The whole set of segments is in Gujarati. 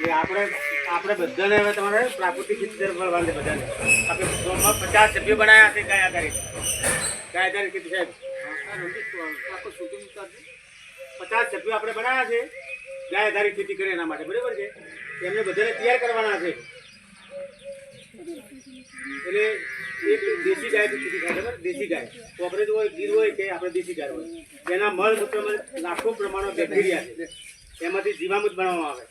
એટલે આપણે આપણે બધાને હવે તમારે પ્રાકૃતિક તરફ વળવાનું બધાને. આપણે પચાસ સભ્યો બનાવ્યા છે ગાય આધારિત ગાય આધારિત ખેતી સાહેબ. પચાસ સભ્યો આપણે બનાવ્યા છે ગાય આધારિત ખેતી કરે એના માટે. બરાબર છે? એમને બધાને તૈયાર કરવાના છે. એટલે એક દેશી ગાય ખેતી થાય બરાબર? દેશી ગાય. કોપરેજ હોય ગીર હોય કે આપણે દેશી ગાય હોય. એના મળ મૂત્રમાં લાખો પ્રમાણમાં બેક્ટેરિયા છે. એમાંથી જીવામૃત બનાવવામાં આવે.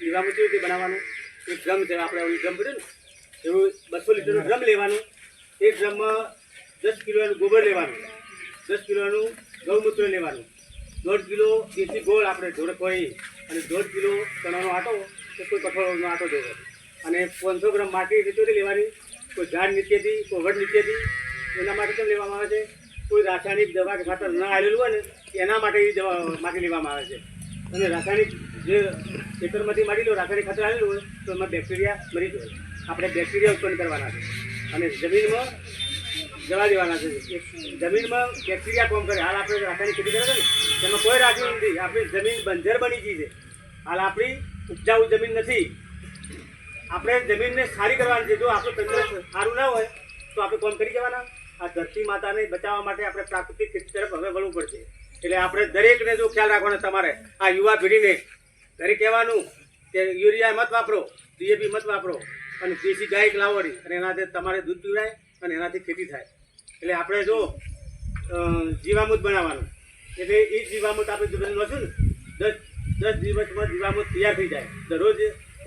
જીવામૃત કેવી રીતે બનાવવાનું? એક ડ્રમ છે આપણે ઓલી ડ્રમ પડે ને, એવું બસો લીટરનું ડ્રમ લેવાનું. એ ડ્રમમાં દસ કિલોનું ગોબર લેવાનું. દસ કિલોનું ગૌમૂત્ર લેવાનું. દોઢ કિલો દેશી ગોળ આપણે જોડે કોઈ અને દોઢ કિલો ચણાનો આટો કે કોઈ કઠોળનો આટો જોવો અને પાંચસો ગ્રામ માટી રીતોથી લેવાની, કોઈ ઝાડ નીચેથી, કોઈ વડ નીચેથી, એના માટે કેમ લેવામાં આવે છે. કોઈ રાસાયણિક દવા કે ખાતર ન આવેલું હોય ને, એના માટે એ દવા માટી લેવામાં આવે છે. અને રાસાયણિક જે ખેતરમાંથી મારી લો રાસાયણિક ખાતર આવેલું હોય, તો એમાં બેક્ટેરિયા મરી જાય આપણે બેક્ટેરિયા ઉત્પન્ન કરવાના છે. અને જમીનમાં જવા દેવાના છે. જમીનમાં બેક્ટેરિયા કોમ કરે. હાલ આપણે રાસાયણિક ખેતી કરે ને એમાં કોઈ રાખ્યું નથી. આપણી જમીન બંજર બની ગઈ છે. હાલ આપણી ઉપજાઉ જમીન નથી. આપણે જમીનને સારી કરવાની છે. જો આપણું તંત્ર સારું ના હોય, તો આપણે કોમ કરી જવાના. આ ધરતી માતાને બચાવવા માટે આપણે પ્રાકૃતિક ખેતી તરફ હવે વળવું પડશે. એટલે આપણે દરેકને જો ખ્યાલ રાખવાનો તમારે, આ યુવા પેઢીને દરેક કહેવાનું કે યુરિયા મત વાપરો ડીએપી મત વાપરો અને દેશી ગાય લાવવાની અને એનાથી તમારે દૂધ પીવડાય અને એનાથી ખેતી થાય. એટલે આપણે જો જીવામૃત બનાવવાનું. એટલે એ જીવામૃત આપણે બધું લખશું ને, દસ દસ દિવસમાં જીવામૃત તૈયાર થઈ જાય. દરરોજ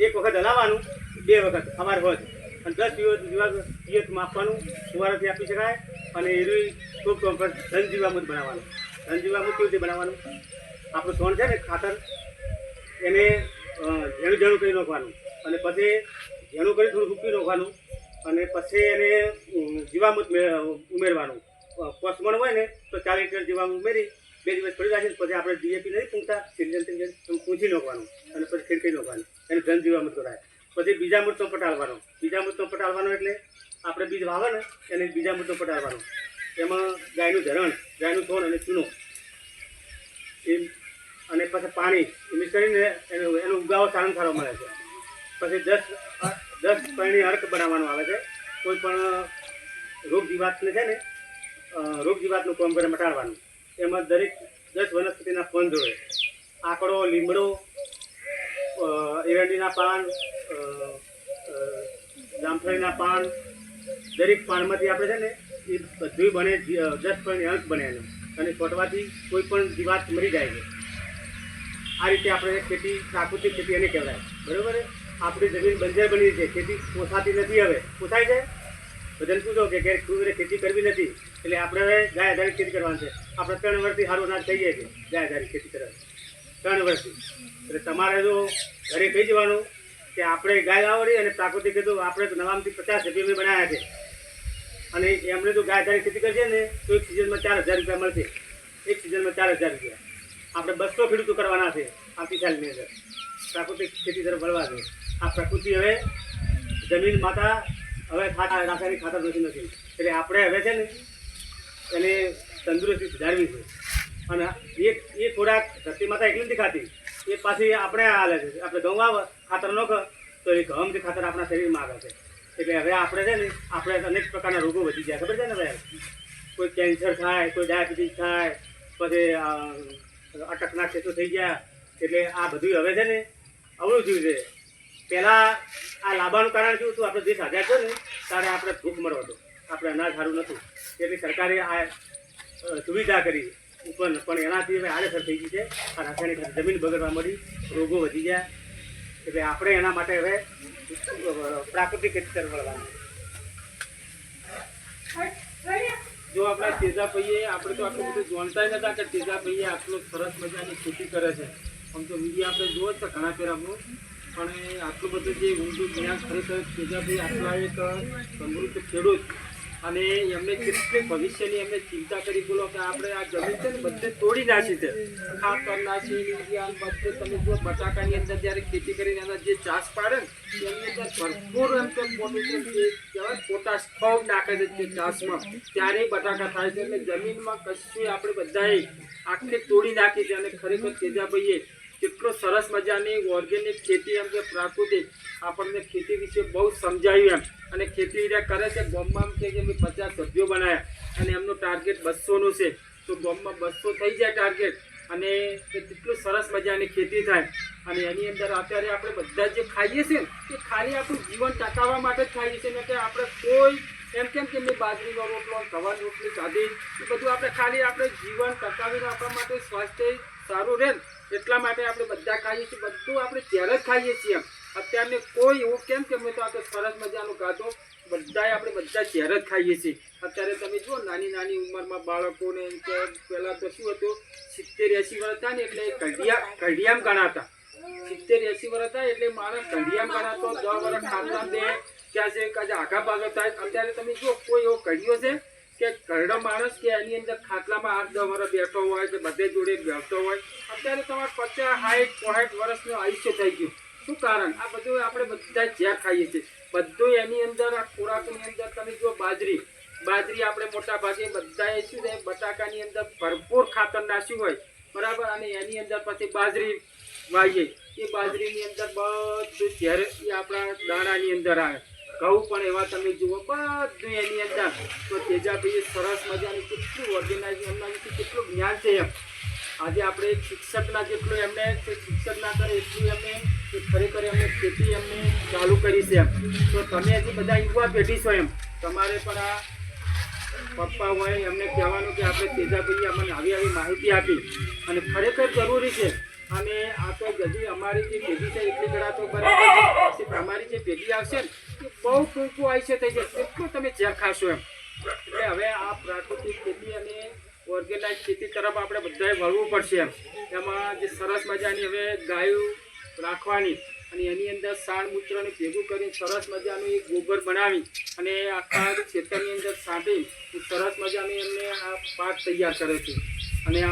એક વખત હલાવવાનું, બે વખત, અમારે હોય અને દસ દિવસ જીવા, દિવસ માપવાનું, સુવારથી આપી શકાય અને એનું ખૂબ ધન જીવામૃત બનાવવાનું. ધન જીવામૃત કેવી રીતે બનાવવાનું. આપણું સોન છે ને ખાતર, એને ઝેણું ઝેણું કરી નાખવાનું. અને પછી ઝેણું કરી થોડું સૂકી નાખવાનું. અને પછી એને જીવામૃત ઉમેરવાનું. કોસમણ હોય ને, તો ચાલીસ લીટર જીવામૃત ઉમેરી, બે દિવસ પડી રાખીને પછી આપણે ડીએપી નહીં પૂંછતા સિલિન્ડર પૂંછી નાખવાનું. અને પછી ખીડકી નાખવાનું. એને ધન જીવામૃત કરાય પછી બીજા મૃતનો પટાળવાનો. બીજા મૃતનો પટાળવાનો એટલે આપણે બીજ વાવે ને એને બીજા મૃતનો પટાળવાનો. એમાં ગાયનું ધરણ ગાયનું થોણ અને ચૂનો. એ અને પછી પાણી. મિક્સ કરીને એનો એનો ઉગાવો સારામાં સારો મળે છે. પછી દસ દસ પાણી અર્ક બનાવવાનું આવે છે. કોઈ પણ રોગ જીવાતને છે ને રોગ જીવાતનું કામ કરે મટાડવાનું. એમાં દરેક દસ વનસ્પતિના ફોન જોડે. આકડો, લીમડો એરંડીના પાન જામફળીના પાન, દરેક પાનમાંથી આપણે છે ને એ બધું બને દસ પાણી અંક બને એનો અને છોટવાથી કોઈ પણ જીવાત મરી જાય છે. આ રીતે આપણે ખેતી, પ્રાકૃતિક ખેતી એને કહેવાય. બરાબર આપણી જમીન બંજર બની છે, ખેતી પોસાતી નથી હવે. પોસાય છે? બધાને પૂછો કે ઘેર કુદરે ખેતી કરવી નથી, એટલે આપણે હવે ગાય આધારિત ખેતી કરવાની છે. આપણે ત્રણ વર્ષથી સારું અનાજ થઈ જાય છે ગાય આધારિત ખેતી કરવાની. ત્રણ વર્ષથી. એટલે તમારે જો ઘરે કહી જવાનું કે આપણે ગાય આવડી અને પ્રાકૃતિક ખેતી, આપણે નવામથી પચાસ રૂપિયા બનાવ્યા છે. અને એમને જો ગાય આધારિત ખેતી કરશે ને, તો એક સિઝનમાં ચાર હજાર રૂપિયા મળશે. એક સિઝનમાં ચાર હજાર રૂપિયા. આપણે બસો ખેડૂતો કરવાના છે આવતી સાલની અંદર. પ્રાકૃતિક ખેતી તરફ વળવા છે. આ પ્રકૃતિ હવે જમીન માતા હવે ખાતા રાસાયણિક ખાતર નથી નથી એટલે આપણે હવે છે ને, એને તંદુરસ્તી સુધારવી છે. અને એક એ ખોરાક ધરતી માતા એકલી નથી ખાતી. એ પાછી આપણે હાલે છે. આપણે ઘઉં ખાતર ન કર તો એ ઘઉંથી ખાતર આપણા શરીરમાં આવે છે. એટલે હવે આપણે છે ને, આપણે અનેક પ્રકારના રોગો વધી ગયા, ખબર છે ને ભાઈ? કોઈ કેન્સર થાય, કોઈ ડાયાબિટીસ થાય, પછી અટકના ક્ષેત્રો થઈ ગયા, એટલે આ બધું હવે છે ને અવળું થયું છે. પહેલાં આ લાભાનું કારણ શું હતું? આપણે દેશ આઝાદ થયો ને, ત્યારે આપણે ભૂખ મળો હતો. આપણે અનાજ સારું નહોતું. એટલે સરકારે આ સુવિધા કરી. ઉપર, પણ એનાથી હવે આડેસર થઈ ગઈ છે. આ રાસાયણિક જમીન બગડવા મળી રોગો વધી ગયા. એટલે આપણે એના માટે હવે પ્રાકૃતિક ખેતી તરફ વળવાનું. જો આપણા તેજાભાઈએ આપણે તો આટલું બધું જાણતા ય નતા કે તેજાભાઈએ આટલો સરસ મજાની ખેતી કરે છે. આમ તો વીડિયો આપણે જુઓ જ છે ઘણા પેરામાં પણ આટલું બધું જે ઊંડું જ્ઞાન ખરેખર તેજાભાઈ આટલા એક સમૃદ્ધ ખેડૂત અને એમને કેટલી ભવિષ્યની એમને ચિંતા કરી, બોલો કે આપણે આ જમીન છે ને બધે તોડી નાખી છે. ખાતર નાખી બધે તમે જો બટાકાની અંદર જ્યારે ખેતી કરીને એના જે ચાસ પાડે ને, એમની અંદર ભરપૂર એમ કે પોટેશિયમ જે કહેવાય પોટાશ ખૂબ નાખે છે તે ચાસમાં. ત્યારે બટાકા થાય છે. એટલે જમીનમાં કશું આપણે બધાએ આખી તોડી નાખી છે અને ખરેખર તેજાભાઈએ કેટલો સરસ મજાની ઓર્ગેનિક ખેતી એમ કે પ્રાકૃતિક આપણને ખેતી વિશે બહુ સમજાવ્યું એમ. અને ખેતી જે કરે છે, ગામમાં એમ કે અમે પચાસ સભ્યો બનાવ્યા અને એમનું ટાર્ગેટ બસોનું છે. તો ગોમમાં બસો થઈ જાય ટાર્ગેટ અને કેટલું સરસ મજાની ખેતી થાય. અને એની અંદર અત્યારે આપણે બધા જે ખાઈએ છીએ ને, એ ખાલી આપણું જીવન ટકાવવા માટે જ ખાઈએ છીએ. કે આપણે કોઈ એમ કેમ કે મેં બાજરીનો રોટલો ગવાની રોટલી સાધી એ બધું આપણે ખાલી આપણે જીવન ટકાવીને આપણા માટે સ્વાસ્થ્ય સારું રહે એટલા માટે આપણે બધા ખાઈએ છીએ, બધું આપણે ત્યારે જ ખાઈએ છીએ એમ. અત્યારને કોઈ એવું કેમ કે મેં તો આ તો સરસ મજાનું ખાધું બધાએ આપણે બધા ત્યારે જ ખાઈએ છીએ. અત્યારે તમે જુઓ, નાની નાની ઉંમરમાં બાળકોને કે પહેલાં તો શું હતું, સિત્તેર એંસી વર્ષ હતા ને એટલે કઢિયા કઢિયામ ગણાતા. સિત્તેર એંસી વર્ષ હતા એટલે માણસ કઢિયામ ગણાતો, દસ વર્ષ ખાતા બે ક્યાં છે કાજે આઘા ભાગ થાય. અત્યારે તમે જુઓ, કોઈ એવો કઢિયો છે કે કરડો માણસ કે એની અંદર ખાટલામાં હાથ અમારો બેઠો હોય કે બધે જોડે બેઠતો હોય, અત્યારે તમારે પચાસ, સાઠ પોસાઠ વર્ષનું આયુષ્ય થઈ ગયું. શું કારણ? આ બધું આપણે બધા જ્યાં ખાઈએ છીએ. બધું એની અંદર, આ ખોરાકની અંદર, તમે જો બાજરી. બાજરી આપણે મોટા ભાગે બધાએ શું છે, બટાકાની અંદર ભરપૂર ખાતર નાખ્યું હોય, બરાબર? અને એની અંદર પછી બાજરી વાવીએ એ બાજરીની અંદર બધું જ્યારે એ આપણા દાણાની અંદર આવે. ઘઉં પણ એવા તમે જુઓ, બધું એની અંદર. તો તેજાભાઈ સરસ મજાનું કેટલું ઓર્ગેનાઇઝ એમના કેટલું જ્ઞાન છે એમ. આજે આપણે શિક્ષકના જેટલું એમને શિક્ષક ના કરે એટલું એમને કે ખરેખર એમને ખેતી એમને ચાલુ કરી છે એમ. તો તમે હજી બધા યુવા પેઢી છો એમ. તમારે પણ આ પપ્પા હોય, એમને કહેવાનું કે આપણે તેજાભાઈએ અમને આવી આવી માહિતી આપી. અને ખરેખર જરૂરી છે. અને આ તો હજી અમારી જે પેઢી છે, એટલી કડા તો બરાબર તમારી જે પેઢી આવશે ને બહુ ટૂંકું આયુષ્ય થઈ જશે એટલું તમે ઝેર ખાશો એમ. એટલે હવે આ પ્રાકૃતિક ખેતી અને ઓર્ગેનાઇઝ ખેતી તરફ આપણે બધાએ વળવું પડશે એમ. એમાં જે સરસ મજાની હવે ગાયો રાખવાની અને એની અંદર સાણ મૂત્રને ભેગું કરીને સરસ મજાનું એક ગોબર બનાવી અને આખા ખેતરની અંદર સાંટી સરસ મજાની એમને આ પાક તૈયાર કરે છે. અને આ